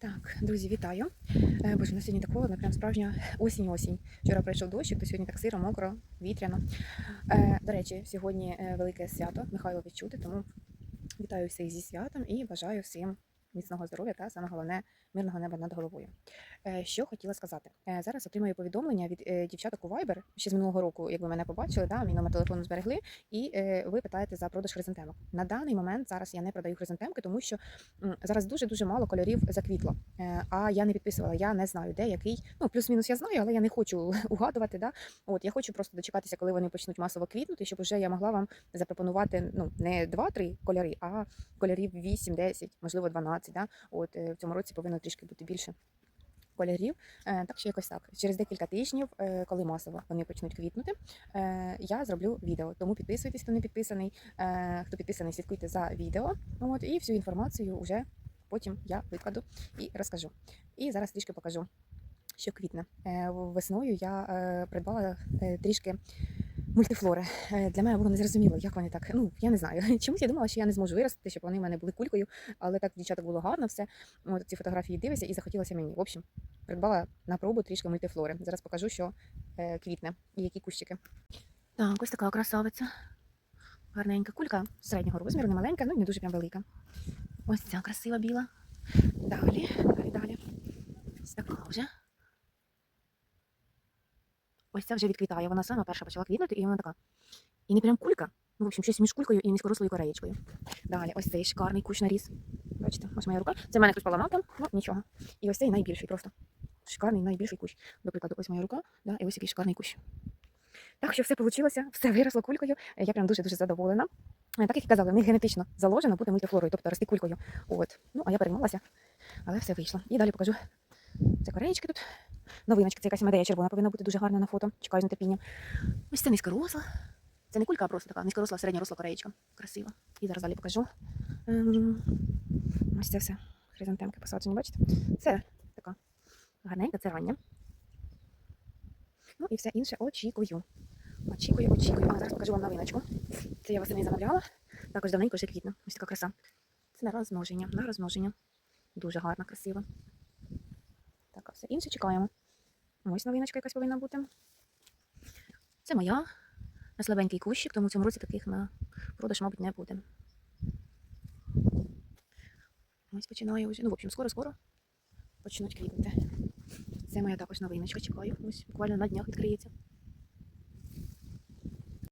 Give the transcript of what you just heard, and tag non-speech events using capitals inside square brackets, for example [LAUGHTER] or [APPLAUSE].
Так, друзі, вітаю. Е, Боже, на сьогодні так холодно, прям справжня осінь-осінь. Вчора прийшов дощик, то сьогодні так сиро, мокро, вітряно. Е, До речі, сьогодні е, велике свято Михайло відчути, тому вітаю всіх зі святом і бажаю всім міцного здоров'я та саме головне мирного неба над головою. Е, Що хотіла сказати? Е, Зараз отримую повідомлення від е, дівчаток у Viber, ще з минулого року, як ви мене побачили, да, мій номер телефону зберегли, і ви питаєте за продаж хризантемок. На даний момент зараз я не продаю хризантемки, тому що зараз дуже дуже мало кольорів заквітло. А я не підписувала, я не знаю, де який. Ну плюс-мінус я знаю, але я не хочу [LAUGHS] угадувати. Да? От я хочу просто дочекатися, коли вони почнуть масово квітнути, щоб вже я могла вам запропонувати ну не 2-3 кольори, а кольорів 8, 10, можливо 12. Да? От е, в цьому році повинно трішки бути більше. Кольорів, Е, так що якось так. Через декілька тижнів, е, коли масово вони почнуть квітнути, я зроблю відео. Тому підписуйтесь, хто не підписаний. Хто підписаний, слідкуйте за відео. От і всю інформацію вже потім я викладу і розкажу. І зараз трішки покажу, що квітне. Весною я придбала трішки мультифлори. Е, Для мене було незрозуміло, як вони так. Ну я не знаю. [LAUGHS] Чомусь я думала, що я не зможу виростити, щоб вони в мене були кулькою, але так дівчаток було гарно все. От ці фотографії дивишся і захотілося мені. В общем, придбала на пробу трішки мультифлори. Зараз покажу, що е, квітне і які кущики. Так, ось така красавиця. Гарненька кулька середнього розміру, не маленька, ну не дуже прям велика. Ось ця красива біла. Далі, далі, далі. Ось така вже. Ось ця вже відквітає. Вона сама перша почала квітнути, і вона така. І не прям кулька. Ну, в общем, щось між кулькою і низькорослою кореєчкою. Далі, ось цей шикарний кущ наріс. Бачите, ось моя рука. Це в мене хтось поламав там, ну нічого. І ось цей найбільший просто. Шикарний найбільший кущ. До прикладу, ось моя рука, да, і ось який шикарний кущ. Так що все вийшло, все виросло кулькою. Я прям дуже-дуже задоволена. Е, Так як і казали, в них генетично заложено бути мультифлорою, тобто рости кулькою. От. Ну, а я переймалася, але все вийшло. І далі покажу. Це кореєчки тут. Новиночка, це якась медея червона повинна бути дуже гарна на фото. Чекаю з нетерпінням. Ось це низькоросла. Це не кулька, а просто така низькоросла, середньоросла кореєчка. Красива. І зараз далі покажу. Ем, Ось це все. Хризантемки посаджені, бачите? Це така гарненька, це рання. Ну і все інше очікую. Очікую, очікую. А зараз покажу вам новиночку. Це я восени замовляла. Також давненько вже квітне. Ось така краса. Це на розмноження. На розмноження. Дуже гарна, красива. Так, а все інше чекаємо. Ось новиночка якась повинна бути. Це моя. На слабенький кущик, тому в цьому році таких на продаж, мабуть, не буде. Ось починає вже. Ну, в общем, скоро-скоро почнуть квітнути. Це моя також новиночка, чекаю. Ось буквально на днях відкриється.